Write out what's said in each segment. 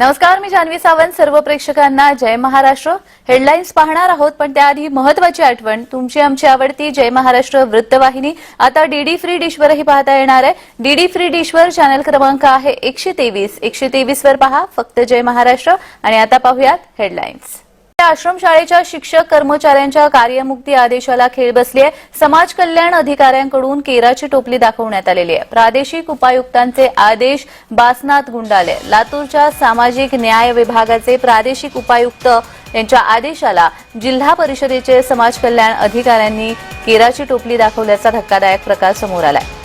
नमस्कार मी जान्हवी सावंत. सर्व प्रेक्षकांना जय महाराष्ट्र. हेडलाईन्स पाहणार आहोत पण त्याआधी महत्वाची आठवण. तुमची आमची आवडती जय महाराष्ट्र वृत्तवाहिनी. आता डीडी फ्री डिशवरही पाहता येणार आहे. डीडी फ्री डिशवर चॅनल क्रमांक आहे एकशे तेवीस. एकशे तेवीस वर पहा फक्त जय महाराष्ट्र. आणि आता पाहूयात हेडलाईन्स आश्रमशाळेच्या शिक्षक कर्मचाऱ्यांच्या कार्यमुक्ती आदेशाला खेळ बसली आहे समाज कल्याण अधिकाऱ्यांकडून केराची टोपली दाखवण्यात आलेली आहे. प्रादेशिक उपायुक्तांचे आदेश बासनाथ गुंडाले. लातूरच्या सामाजिक न्याय विभागाचे प्रादेशिक उपायुक्त यांच्या आदेशाला जिल्हा परिषदेचे समाज कल्याण अधिकाऱ्यांनी केराची टोपली दाखवल्याचा धक्कादायक प्रकार समोर आलाय.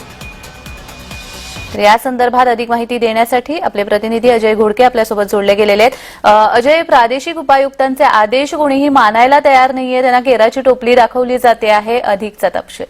तर या संदर्भात अधिक माहिती देण्यासाठी आपले प्रतिनिधी अजय घोडके आपल्यासोबत जोडले गेलेले आहेत. अजय प्रादेशिक उपायुक्तांचे आदेश कोणीही मानायला तयार नाहीये. त्यांना केराची टोपली दाखवली जाते आहे. अधिकचा तपशील.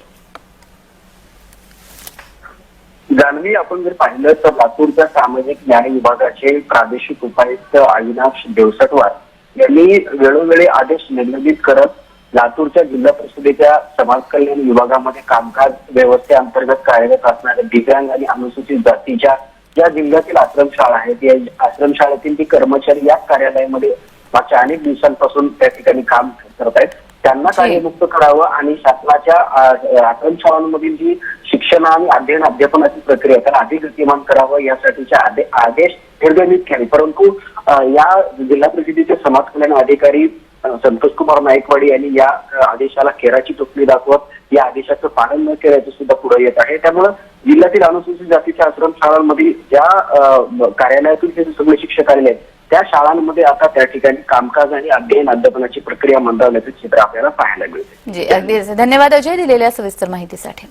जान्हवी आपण जर पाहिलं तर लातूरच्या सामाजिक न्याय विभागाचे प्रादेशिक उपायुक्त अविनाश देवसटवार यांनी वेळोवेळी आदेश निर्लंबित करत लातूरच्या जिल्हा परिषदेच्या समाज कल्याण विभागामध्ये कामकाज व्यवस्थेअंतर्गत कार्यरत असणाऱ्या दिव्यांग आणि अनुसूचित जातीच्या ज्या जिल्ह्यातील आश्रमशाळा आहेत या आश्रमशाळेतील ती कर्मचारी या कार्यालयामध्ये मागच्या अनेक दिवसांपासून त्या ठिकाणी काम करत आहेत त्यांना. कार्यमुक्त करावं आणि शासनाच्या आश्रमशाळांमधील जी शिक्षण आणि अध्ययन अध्यापनाची प्रक्रिया त्याला अधिक गतिमान करावं यासाठीचे आदे- आदेश निर्गमित केले परंतु या जिल्हा परिषदेचे समाज कल्याण अधिकारी संतोषकुमार संतोष कुमार नायकवाडी यांनी या आदेशाला खेराची टोपली दाखवत या आदेशाचं पालन न केल्याचं सुद्धा पुढे येत आहे. त्यामुळं जिल्ह्यातील अनुसूचित जातीच्या आश्रमशाळांमध्ये ज्या कार्यालयातून हे सगळे शिक्षक आलेले आहेत त्या शाळांमध्ये आता त्या ठिकाणी कामकाज आणि अध्ययन अध्यापनाची प्रक्रिया मंदावल्याचं चित्र आपल्याला पाहायला मिळते. धन्यवाद अजय दिलेल्या सविस्तर माहितीसाठी.